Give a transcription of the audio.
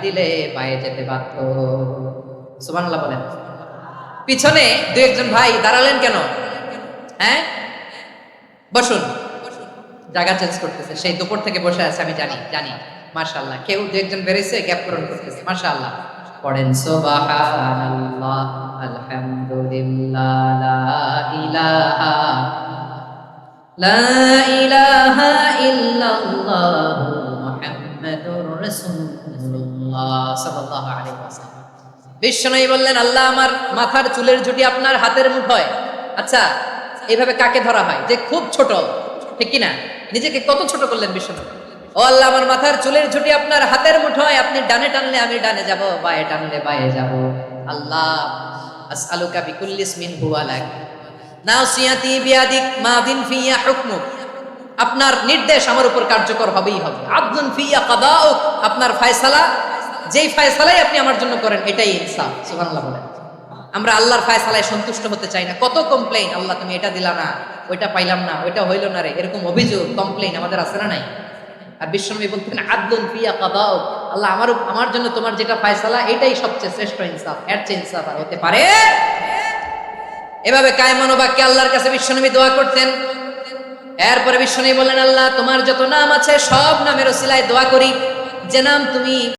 দিলে পায়ে যেতে বাধ্য। সুবহানাল্লাহ বলেন। পিছনে দু একজন ভাই দাঁড়ালেন কেন? হ্যাঁ? বসুন। জায়গা চেঞ্জ করতেছে। সেই দুপুর থেকে বসে আছে, আমি জানি জানি। মাশাআল্লাহ। কেউ দু একজন বেরিয়েছে গ্যাপ পূরণ করতেছে। মাশাআল্লাহ। পড়েন, সুবহানাল্লাহ, আলহামদুলিল্লাহ, লা ইলাহা লা ইলাহা ইল্লাল্লাহ। বিশ্বনবী বললেন, আল্লাহ আমার মাথার চুলের ঝুটি আপনার হাতের মুঠোয়। আচ্ছা এইভাবে কাকে ধরা হয়? যে খুব ছোট, ঠিক কি না নিজেকে কত ছোট করলেন বিশ্বনবী ও আল্লাহ, আমার মাথার চুলের ঝুটি আপনার হাতের মুঠোয়। আপনি ডানে টানলে আমি ডানে যাব, বায়ে টানলে বায়ে যাব। আল্লাহ, আসআলুকা বিকুল্লি ইসমিন হুয়া লাক। নাসিয়াতি বিয়াদিক মাদিন ফিয়া হুকমুক। আপনার নির্দেশ আমার উপর কার্যকর হবেই হবে। আব্দুন ফিয়া কাদাউক আপনার ফায়সালা, যেই ফায়সালাই আপনি আমার জন্য করেন, এটাই ইনসাফ, সুবহানাল্লাহ বলেন। আমরা আল্লাহর ফায়সালায় সন্তুষ্ট হতে চাই না। কত কমপ্লেইন আল্লাহ তুমি এটা দিলা না, ওইটা পাইলাম না, ওইটা হইল না রে, এরকম অভিযোগ কমপ্লেইন আমাদের আছে না নাই? আর বিশ্বনবী বলতেন, আব্দুন ফিয়া কাদাউক আল্লাহ আমার আমার জন্য তোমার যেটা ফায়সালা, এটাই সবচেয়ে শ্রেষ্ঠ ইনসাফ, এর চেয়ে ইনসাফ আর হতে পারে? এভাবে কায়মানবাক্যে আল্লাহর কাছে বিশ্বনবী দোয়া করতেন। এরপরে বিশ্বনী বললেন, আল্লাহ, তোমার যত নাম আছে, সব নামের ওসিলায় দোয়া করি। যে নাম তুমি